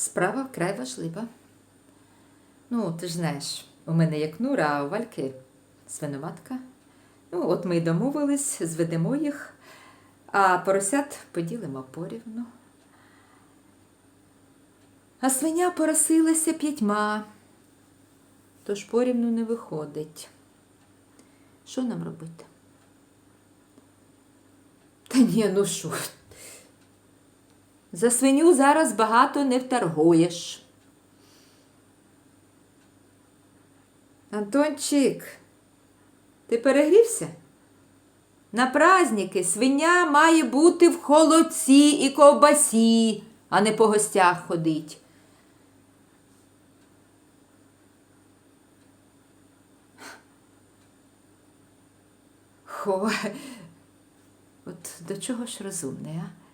Справа вкрай важлива. Ну, ти ж знаєш, у мене як Нура, а у Вальки свиноматка. Ну, от ми й домовились, зведемо їх, а поросят поділимо порівну. А свиня поросилася п'ятьма, тож порівну не виходить. Що нам робити? Та ні, ну що? За свиню зараз багато не вторгуєш. Антончик, ти перегрівся? На праздники свиня має бути в холодці і ковбасі, а не по гостях ходить. Хо, от до чого ж розумний, а?